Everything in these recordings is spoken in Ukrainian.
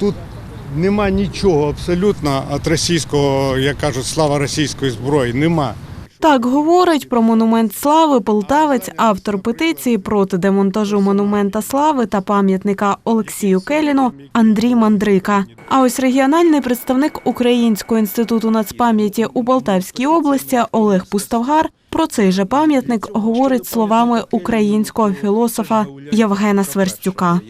тут нема нічого абсолютно від російського, як кажуть, слава російської зброї. Нема. Так говорить про монумент слави полтавець, автор петиції проти демонтажу монумента слави та пам'ятника Олексію Келіну Андрій Мандрика. А ось регіональний представник Українського інституту нацпам'яті у Полтавській області Олег Пуставгар про цей же пам'ятник говорить словами українського філософа Євгена Сверстюка.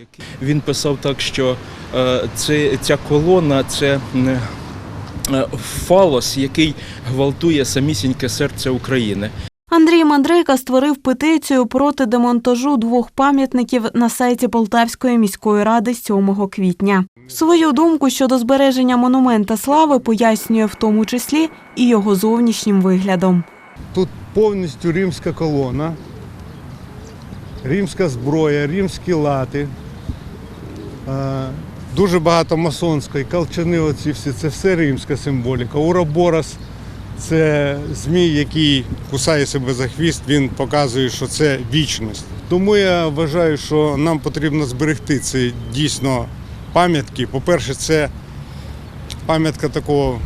Він писав так, що е, це, ця колона це е, фалос, який гвалтує самісіньке серце України. Андрій Мандрейка створив петицію проти демонтажу двох пам'ятників на сайті Полтавської міської ради 7 квітня. Свою думку щодо збереження монумента слави пояснює в тому числі і його зовнішнім виглядом. Тут повністю римська колона, римська зброя, римські лати. Дуже багато масонської, колчани оці всі, це все римська символіка. Уроборос це змій, який кусає себе за хвіст, він показує, що це вічність. Тому я вважаю, що нам потрібно зберегти ці дійсно пам'ятки. По-перше, це пам'ятка такого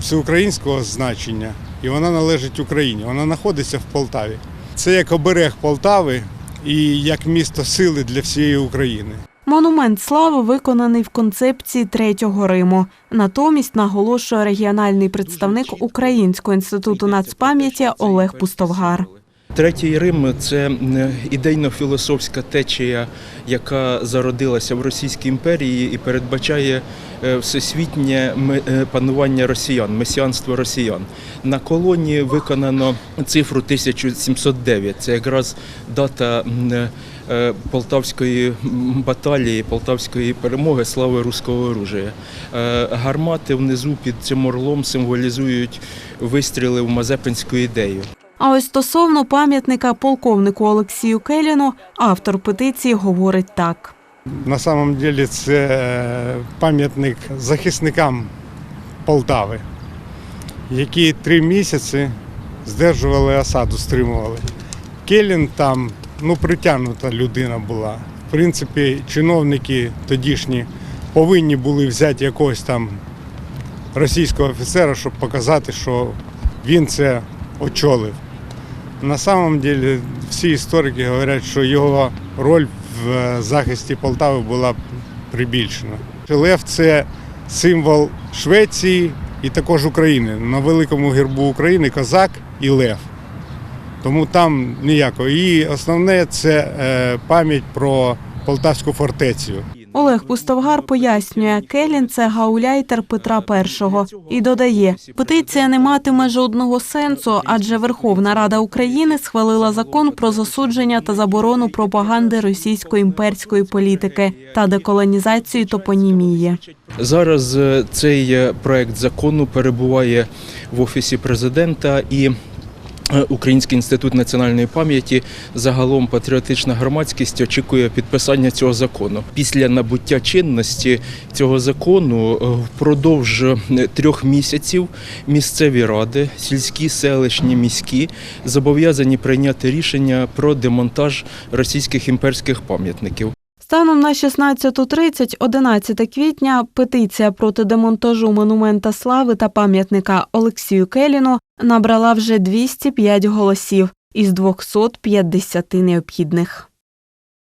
всеукраїнського значення, і вона належить Україні. Вона знаходиться в Полтаві. Це як оберег Полтави і як місто сили для всієї України. Монумент слави виконаний в концепції третього Риму. Натомість наголошує регіональний представник Українського інституту нацпам'яті Олег Пустовгар. Третій Рим це ідейно-філософська течія, яка зародилася в Російській імперії і передбачає е, всесвітнє е, панування росіян, месіанство росіян. На колоні виконано цифру 1709. Це якраз дата е, Полтавської баталії, Полтавської перемоги слави руського оружия. Е, Гармати внизу під цим орлом символізують вистріли в Мазепинську ідею. А ось стосовно пам'ятника полковнику Олексію Келіну, автор петиції говорить так. На самом деле це е, пам'ятник захисникам Полтави, які три місяці здержували осаду, стримували. Келін там ну, притягнута людина була. В принципі, чиновники тодішні повинні були взяти якогось там російського офіцера, щоб показати, що він це очолив. На самом деле всі історики говорять, що його роль в е, захисті Полтави була прибільшена. Лев це символ Швеції і також України. На великому гербу України козак і лев. Тому там ніякого. І основне це е, пам'ять про Полтавську фортецю. Олег Пустовгар пояснює, Келін це гауляйтер Петра І і додає, петиція не матиме жодного сенсу, адже Верховна Рада України схвалила закон про засудження та заборону пропаганди російської імперської політики та деколонізацію топонімії. Зараз е, цей е, проект закону перебуває в офісі президента і. Е, Український інститут національної пам'яті загалом патріотична громадськість очікує підписання цього закону. Після набуття чинності цього закону е, впродовж е, трьох місяців місцеві ради, сільські, селищні, міські зобов'язані прийняти рішення про демонтаж російських імперських пам'ятників. Станом на 16.30 11 квітня петиція проти демонтажу монумента слави та пам'ятника Олексію Келіну набрала вже 205 голосів із 250 необхідних.